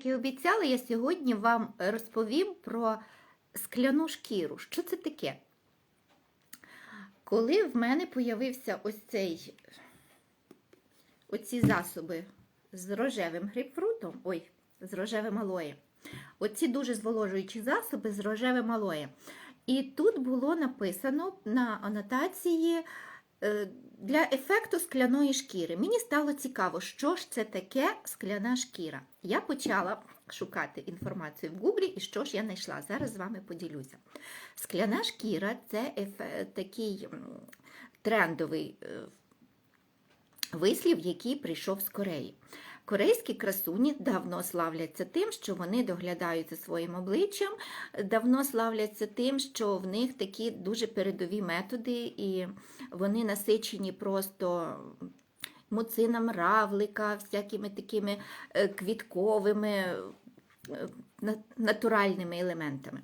Як і обіцяла, я сьогодні вам розповім про скляну шкіру. Що це таке? Коли в мене появився ось цей, оці засоби з рожевим грейпфрутом, ой, з рожевим алоєм, оці дуже зволожуючі засоби з рожевим алоєм. І тут було написано на анотації е, для ефекту скляної шкіри. Мені стало цікаво, що ж це таке скляна шкіра. Я почала шукати інформацію в Гуглі і що ж я знайшла. Зараз з вами поділюся. Скляна шкіра це еф... такий трендовий е, вислів, який прийшов з Кореї. Корейські красуні давно славляться тим, що вони доглядають за своїм обличчям, давно славляться тим, що в них такі дуже передові методи, і вони насичені просто муцином равлика, всякими такими е, квітковими е, натуральними елементами.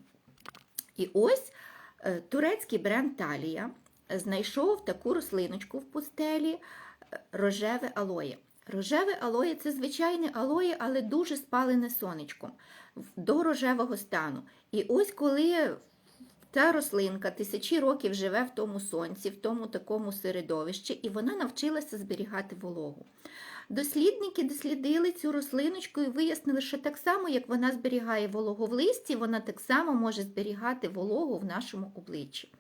І ось е, турецький бренд Талія знайшов таку рослиночку в пустелі рожеве алоє. Рожеве алоє це звичайне алоє, але дуже спалене сонечком до рожевого стану. І ось коли ця рослинка тисячі років живе в тому сонці, в тому такому середовищі, і вона навчилася зберігати вологу. Дослідники дослідили цю рослиночку і вияснили, що так само, як вона зберігає вологу в листі, вона так само може зберігати вологу в нашому обличчі.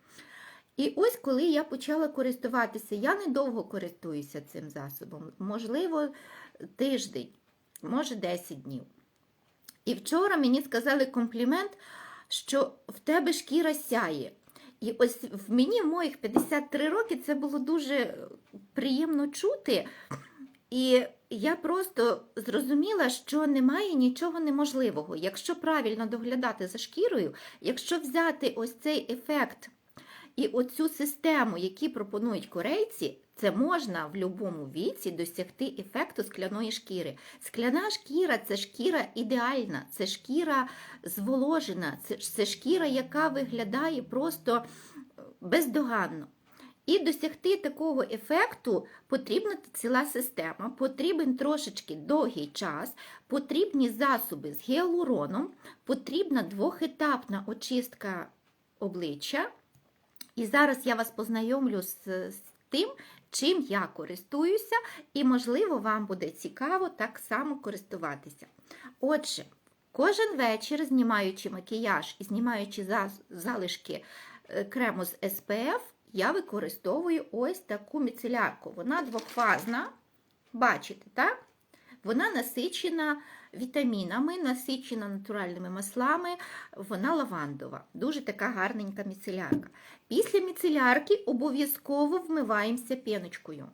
І ось коли я почала користуватися, я недовго користуюся цим засобом, можливо, тиждень, може 10 днів. І вчора мені сказали комплімент, що в тебе шкіра сяє. І ось в мені, в моїх 53 роки, це було дуже приємно чути. І я просто зрозуміла, що немає нічого неможливого. Якщо правильно доглядати за шкірою, якщо взяти ось цей ефект і оцю систему, які пропонують корейці, це можна в будь-якому віці досягти ефекту скляної шкіри. Скляна шкіра це шкіра ідеальна, це шкіра зволожена, це, це шкіра, яка виглядає просто бездоганно. І досягти такого ефекту потрібна ціла система, потрібен трошечки довгий час, потрібні засоби з гіалуроном, потрібна двохетапна очистка обличчя. І зараз я вас познайомлю з, з тим, чим я користуюся, і, можливо, вам буде цікаво так само користуватися. Отже, кожен вечір, знімаючи макіяж і знімаючи залишки е, крему з SPF, я використовую ось таку міцелярку. Вона двохфазна, бачите, так? Вона насичена вітамінами, насичена натуральними маслами, вона лавандова. Дуже така гарненька міцелярка. Після міцелярки обов'язково вмиваємося піночкою.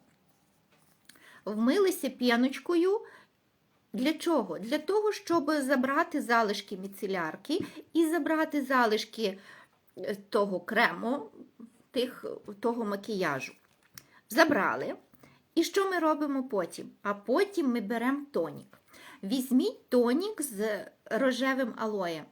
Вмилися піночкою. Для чого? Для того, щоб забрати залишки міцелярки і забрати залишки е, того крему, тих, того макіяжу. Забрали. І що ми робимо потім? А потім ми беремо тонік. Візьміть тонік з рожевим алоєм.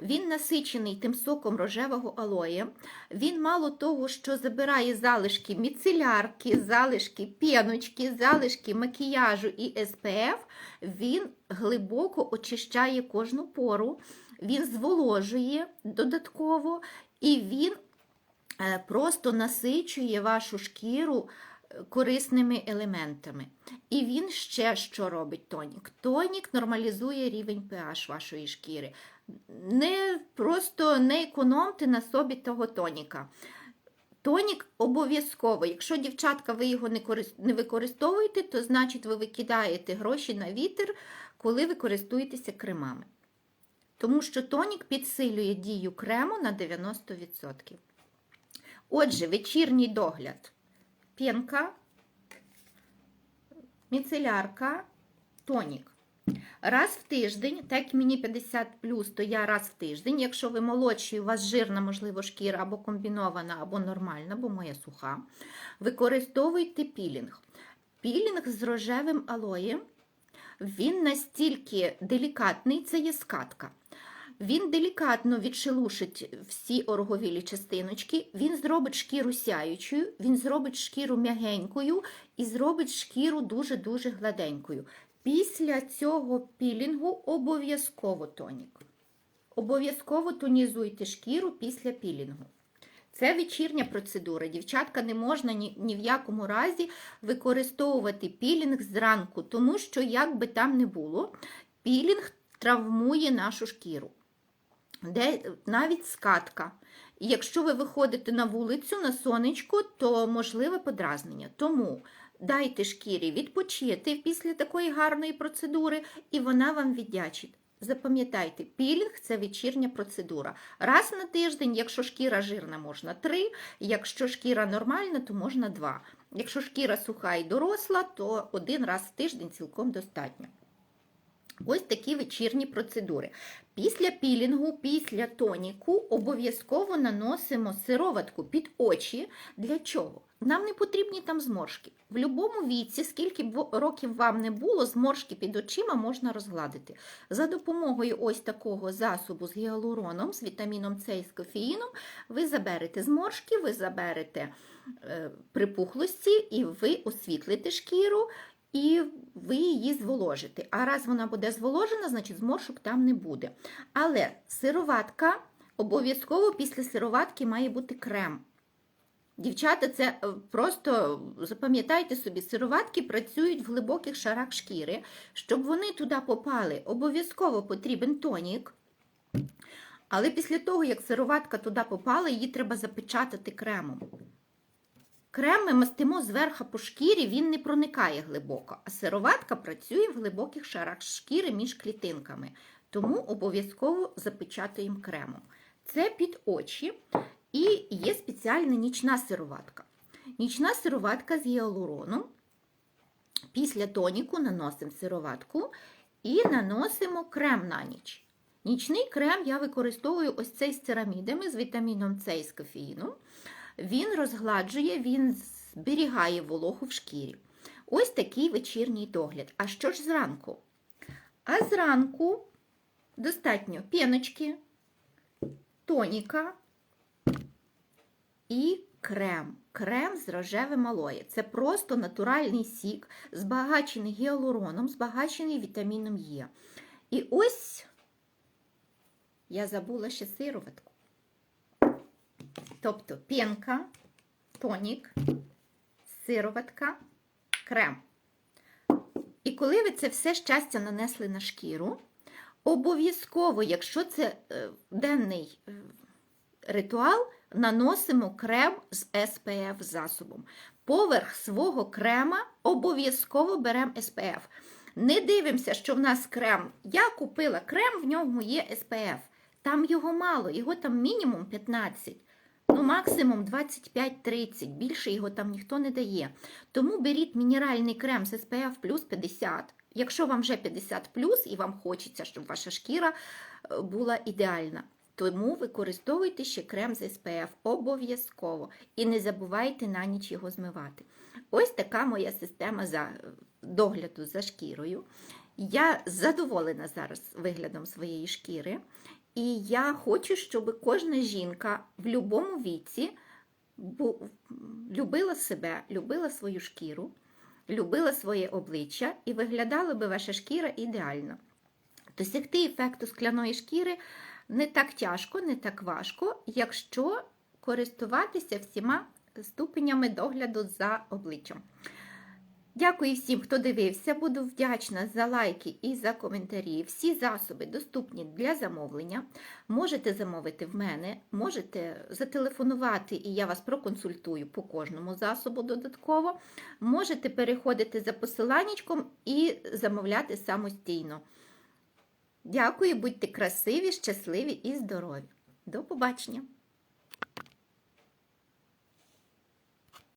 Він насичений тим соком рожевого алоє. Він мало того, що забирає залишки міцелярки, залишки піночки, залишки макіяжу і СПФ, він глибоко очищає кожну пору, він зволожує додатково і він е, просто насичує вашу шкіру корисними елементами. І він ще що робить тонік? Тонік нормалізує рівень pH вашої шкіри. Не просто не економте на собі того тоніка. Тонік обов'язково. Якщо, дівчатка, ви його не, корис... не використовуєте, то значить ви викидаєте гроші на вітер, коли ви користуєтеся кремами. Тому що тонік підсилює дію крему на 90%. Отже, вечірній догляд. Пінка, міцелярка, тонік. Раз в тиждень, так мені 50 то я раз в тиждень. Якщо ви молодші, у вас жирна, можливо, шкіра або комбінована, або нормальна, бо моя суха, використовуйте пілінг. Пілінг з рожевим алоєм, він настільки делікатний, це є скатка. Він делікатно відшелушить всі ороговілі частиночки, він зробить шкіру сяючою, він зробить шкіру м'ягенькою і зробить шкіру дуже-дуже гладенькою. Після цього пілінгу обов'язково тонік. Обов'язково тонізуйте шкіру після пілінгу. Це вечірня процедура. Дівчатка, не можна ні, ні в якому разі використовувати пілінг зранку, тому що, як би там не було, пілінг травмує нашу шкіру. Де навіть скатка. Якщо ви виходите на вулицю на сонечко, то можливе подразнення. Тому дайте шкірі відпочити після такої гарної процедури, і вона вам віддячить. Запам'ятайте, пілінг це вечірня процедура. Раз на тиждень, якщо шкіра жирна, можна три, якщо шкіра нормальна, то можна два. Якщо шкіра суха і доросла, то один раз в тиждень цілком достатньо. Ось такі вечірні процедури. Після пілінгу, після тоніку обов'язково наносимо сироватку під очі. Для чого? Нам не потрібні там зморшки. В будь-якому віці, скільки б років вам не було, зморшки під очима можна розгладити. За допомогою ось такого засобу з гіалуроном, з вітаміном С і з кофеїном, ви заберете зморшки, ви заберете е, припухлості і ви освітлите шкіру. І ви її зволожите. А раз вона буде зволожена, значить зморшок там не буде. Але сироватка обов'язково після сироватки має бути крем. Дівчата, це е, просто запам'ятайте собі, сироватки працюють в глибоких шарах шкіри. Щоб вони туди попали, обов'язково потрібен тонік. Але після того, як сироватка туди попала, її треба запечатати кремом. Крем ми мастимо зверху по шкірі, він не проникає глибоко, а сироватка працює в глибоких шарах шкіри між клітинками. Тому обов'язково запечатуємо кремом. Це під очі. І є спеціальна нічна сироватка. Нічна сироватка з гіалуроном. Після тоніку наносимо сироватку і наносимо крем на ніч. Нічний крем я використовую ось цей з церамідами, з вітаміном С і з кофеїном. Він розгладжує, він зберігає вологу в шкірі. Ось такий вечірній догляд. А що ж зранку? А зранку достатньо піночки, тоніка і крем. Крем з рожевим алоє. Це просто натуральний сік, збагачений гіалуроном, збагачений вітаміном Е. І ось я забула ще сироватку. Тобто пінка, тонік, сироватка, крем. І коли ви це все щастя нанесли на шкіру, обов'язково, якщо це е, денний е, ритуал, наносимо крем з SPF засобом. Поверх свого крема обов'язково беремо SPF. Не дивимося, що в нас крем. Я купила крем, в ньому є SPF. Там його мало, його там мінімум 15. Ну, максимум 25-30, більше його там ніхто не дає. Тому беріть мінеральний крем з SPF плюс 50. Якщо вам вже 50 плюс і вам хочеться, щоб ваша шкіра е, була ідеальна. Тому використовуйте ще крем з SPF обов'язково. І не забувайте на ніч його змивати. Ось така моя система за догляду за шкірою. Я задоволена зараз виглядом своєї шкіри. І я хочу, щоб кожна жінка в будь-якому віці любила себе, любила свою шкіру, любила своє обличчя і виглядала би ваша шкіра ідеально. Досягти ефекту скляної шкіри не так тяжко, не так важко, якщо користуватися всіма ступенями догляду за обличчям. Дякую всім, хто дивився. Буду вдячна за лайки і за коментарі. Всі засоби доступні для замовлення. Можете замовити в мене, можете зателефонувати, і я вас проконсультую по кожному засобу додатково. Можете переходити за посиланнячком і замовляти самостійно. Дякую, будьте красиві, щасливі і здорові. До побачення!